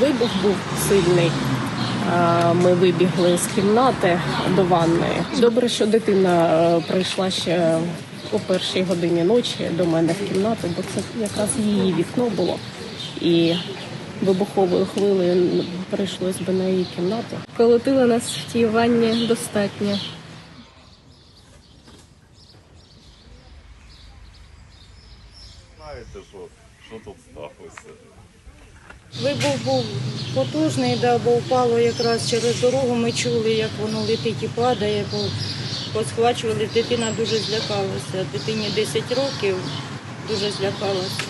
Вибух був сильний. Ми вибігли з кімнати до ванної. Добре, що дитина е, прийшла ще о першій годині ночі до мене в кімнату, бо це якраз її вікно було. І вибуховою хвилею прийшлось би на її кімнату. Колотили нас в тій ванні достатньо. Знаєте, що, що тут сталося? Вибух був потужний, да, бо впало якраз через дорогу. Ми чули, як воно летить і падає, бо посхвачували. Дитина дуже злякалася. Дитині 10 років, дуже злякалася.